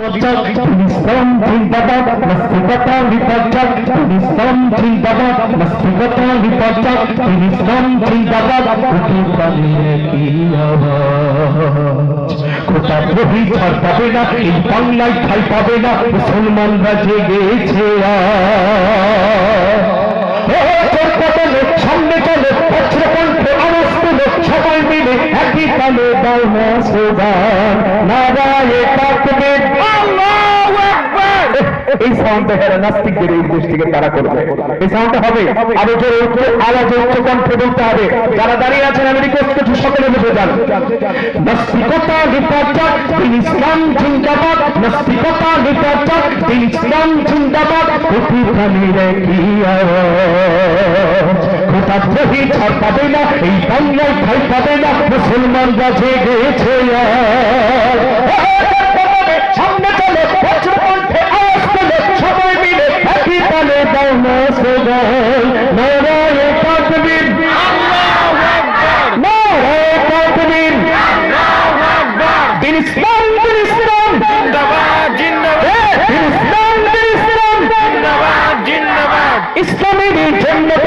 ইসলাম জিন্দাবাদ নাস্তিকতা বিপর্যয় ইসলাম জিন্দাবাদ নাস্তিকতা বিপর্যয় ইসলাম জিন্দাবাদ কোটি প্রাণীর কি আওয়াজ প্রভি ছাড় পাবে না এই বাংলায় ঠাই পাবে না মুসলমানরা জেগেছে সামনে চলে সবাই মিলে একই তালে দাও না সোদান নারায়ে আকবার এই সাউন্ডটা এখানে নাস্তিকদের এই গোষ্ঠীকে তারা করবে। এই সাউন্ডটা হবে আরও জোরে উচ্চ আওয়াজে উচ্চ কণ্ঠে বলতে হবে। যারা দাঁড়িয়ে আছেন, আমি রিকোয়েস্ট করছি সকলে বসে যান। নাস্তিকতা বিপর্যয় দিন ইসলাম জিন্দাবাদ। নাস্তিকতা বিপর্যয় দিন ইসলাম জিন্দাবাদ। কোটি প্রাণীর কি কোটা প্রভি ছাড় পাবে না, এই বাংলায় ঠাই পাবে না, মুসলমানরা জেগেছে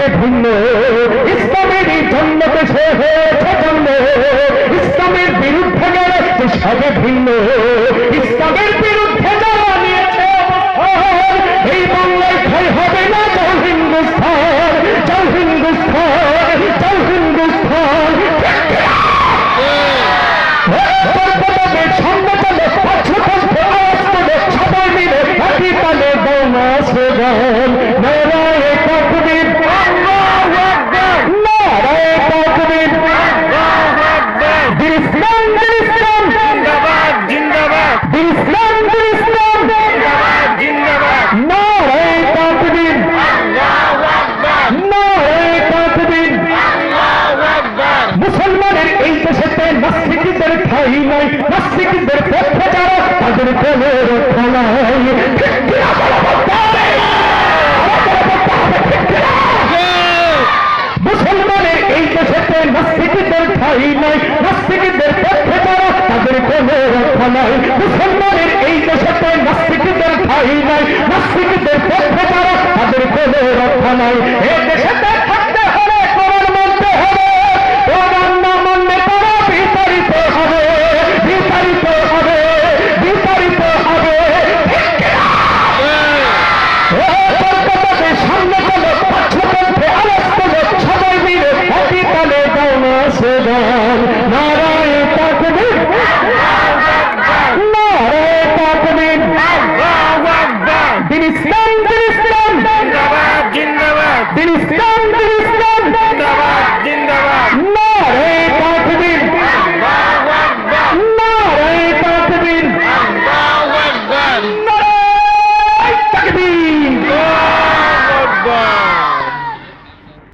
হবে ভিন্ন ইসলামের জন্ম দেশে হয়েছে জন্ম ইসলামের বিরুদ্ধে হবে ভিন্ন। ইসলামের বিরুদ্ধে এই বাংলায় হবে না যাও হিন্দুস্থান যাও হিন্দুস্থান যাও হিন্দুস্থান। সবাই মিলে মুসলমানের এই দেশেতে নাস্তিকদের ঠাই নাই, নাস্তিকদের পক্ষে যারা তাদের কোনো রক্ষা নাই? আমাদের? মুসলমানের এই দেশেতে নাস্তিকদের ঠাই নাই, নাস্তিকদের পক্ষে যারা তাদের কোনো রক্ষা নাই মুসলমানের এই দেশেতে নাস্তিকদের ঠাই নাই, নাস্তিকদের পক্ষে যারা তাদের কোনো রক্ষা নাই